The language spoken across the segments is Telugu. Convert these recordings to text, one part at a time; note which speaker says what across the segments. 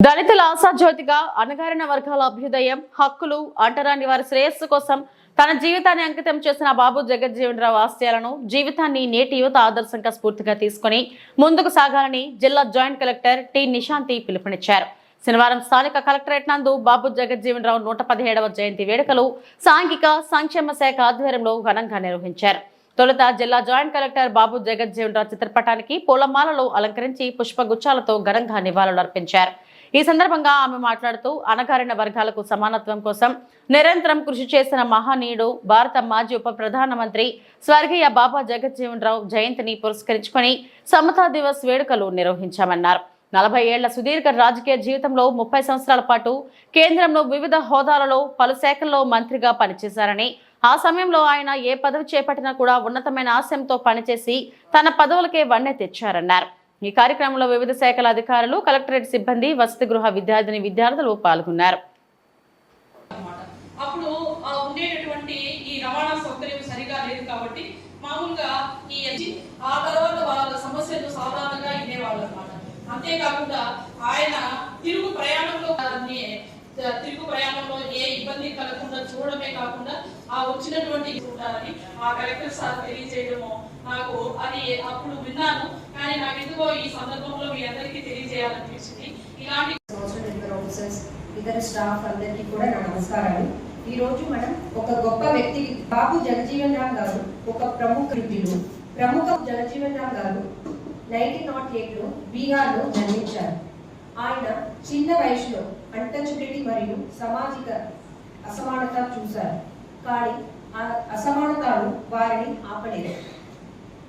Speaker 1: దళితుల ఆశాజ్యోతిగా అణగారిన వర్గాల అభ్యుదయం హక్కులు అంటరాని వారి శ్రేయస్సు కోసం తన జీవితాన్ని అంకితం చేసిన బాబు జగజ్జీవనరావు ఆశయాలను జీవితాన్ని నేటి యువత ఆదర్శంగా స్ఫూర్తిగా తీసుకుని ముందుకు సాగాలని జిల్లా జాయింట్ కలెక్టర్ టి నిశాంతి పిలుపునిచ్చారు. శనివారం స్థానిక కలెక్టరేట్ నందు బాబు జగజ్జీవనరావు నూట పదిహేడవ జయంతి వేడుకలు సాంఘిక సంక్షేమ శాఖ ఆధ్వర్యంలో ఘనంగా నిర్వహించారు. తొలుత జిల్లా జాయింట్ కలెక్టర్ బాబు జగజ్జీవనరావు చిత్రపటానికి పూలమాలలు అలంకరించి పుష్పగుచ్చాలతో ఘనంగా నివాళులర్పించారు. ఈ సందర్భంగా ఆమె మాట్లాడుతూ అనగారిన వర్గాలకు సమానత్వం కోసం నిరంతరం కృషి చేసిన మహనీయుడు భారత మాజీ ఉప ప్రధానమంత్రి స్వర్గీయ బాబా జగజ్జీవన్ రావు జయంతిని పురస్కరించుకొని సమతా దివస్ వేడుకలు నిర్వహించామన్నారు. నలభై ఏళ్ళ సుదీర్ఘ రాజకీయ జీవితంలో ముప్పై సంవత్సరాల పాటు కేంద్రంలో వివిధ హోదాలలో పలు శాఖల్లో మంత్రిగా పనిచేశారని ఆ సమయంలో ఆయన ఏ పదవి చేపట్టినా కూడా ఉన్నతమైన ఆశయంతో పనిచేసి తన పదవులకే వన్నె తెచ్చారన్నారు. ఈ కార్యక్రమంలో వివిధ శాఖల అధికారులు కలెక్టరేట్ సిబ్బంది వసతి గృహ విద్యార్థిని విద్యార్థులు పాల్గొన్నారు.
Speaker 2: అప్పుడు ఉండేటటువంటి ఈ రవాణా సౌకర్యం సరిగా లేదు కాబట్టి మామూలుగా ఈ ఆ తర్వాత వాళ్ళ సమస్యలు సాధారణంగా ఇనేవాళ్ళు అనమాట అంతేకాకుండా ఆయన తిరుగు ప్రయాణంలో తిరుగు ప్రయాణంలో ఏ ఇబ్బంది కలగకుండా చూడమే కాకుండా ఆ వచ్చినటువంటి ఆ కలెక్టర్ సార్ తెలియజేయడము నాకు అది అప్పుడు విన్నాను. కానీ నాకు ఎందుకో ఈ సందర్భంలో మీ అందరికీ తెలియజేయాలనిపించింది. ఇలాంటి
Speaker 3: సోషల్ ఆఫీసర్స్ ఇతర స్టాఫ్ అందరికీ కూడా నా నమస్కారాలు. ఈ రోజు మనం ఒక గొప్ప వ్యక్తి బాబు జగజీవన్ రామ్ గారు ఒక ప్రముఖ వృద్ధులు ప్రముఖ జగజీవన్ రామ్ గారు నైన్టీన్ నాట్ ఎయిట్లో బీహార్లో జన్మించారు. ఆయన చిన్న వయసులో అంటచబిలిటీ మరియు సామాజిక అసమానత చూశారు. కానీ ఆ అసమానతలు వారిని ఆపలేదు.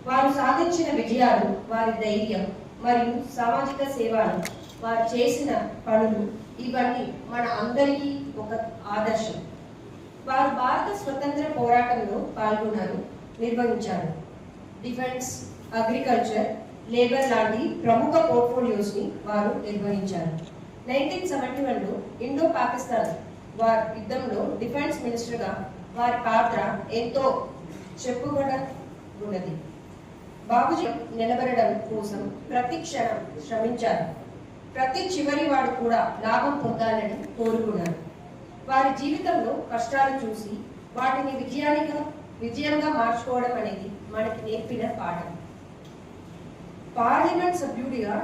Speaker 3: వారు సాధించిన విజయాలు వారి ధైర్యం మరియు సామాజిక సేవలు వారు చేసిన పనులు ఇవన్నీ మన అందరికీ ఒక ఆదర్శం. వారు భారత స్వతంత్ర పోరాటంలో పాల్గొన్నారు నిర్వహించారు. డిఫెన్స్ అగ్రికల్చర్ లేబర్ లాంటి ప్రముఖ పోర్ట్ఫోలియోస్ని వారు నిర్వహించారు. నైన్టీన్ సెవెంటీ వన్లో ఇండో పాకిస్తాన్ వారి యుద్ధంలో డిఫెన్స్ మినిస్టర్గా వారి పాత్ర ఎంతో చెప్పుబడ ఉన్నది బాబుజీ నిలబడడం కోసం ప్రతి క్షణం శ్రమించారు ప్రతి చివరి వాడు కూడా లాభం పొందాలని కోరుకున్నారు వారి జీవితంలో కష్టాలు చూసి వాటిని విజయానిగా విజయంగా మార్చుకోవడం అనేది మనకి నేర్పిన పాఠం. పార్లమెంట్ సభ్యుడిగా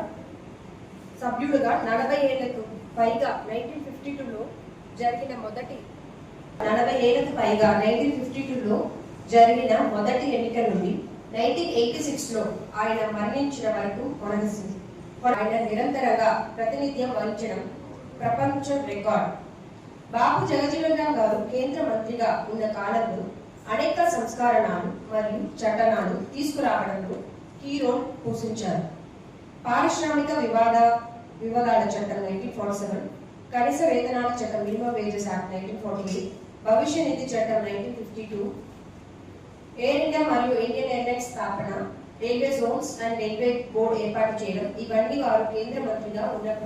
Speaker 3: సభ్యుడుగా నలభై ఏళ్ళకు పైగా నైన్టీన్ ఫిఫ్టీ టూలో జరిగిన మొదటి నలభై ఏళ్ళకు పైగా నైన్టీన్ ఫిఫ్టీ టూలో జరిగిన మొదటి ఎన్నిక నుండి నైన్టీన్ ఎయిటీ సిక్స్లో ఆయన మరణించిన వరకు కొనసాగింది. ఆయన నిరంతరంగా ప్రాతినిధ్యం వహించడం ప్రపంచ రికార్డ్. బాబు జగజీవన్ రామ్ గారు కేంద్ర మంత్రిగా ఉన్న కాలంలో అనేక సంస్కరణలు మరియు చట్టనాలు తీసుకురావడంలో కీ రోల్ పోషించారు. పారిశ్రామిక వివాద వివాదాల చట్టం నైన్టీన్ ఫార్టీ సెవెన్ కనీస వేతనాల చట్టం minimum wages act nineteen forty eight భవిష్య నిధి చట్టం nineteen fifty two Air India మరియు ఇండియన్ స్థాపన railway zones and railway board ఏర్పాటు చేయడం ఇవన్నీ వారు కేంద్ర మంత్రిగా ఉన్నప్పుడు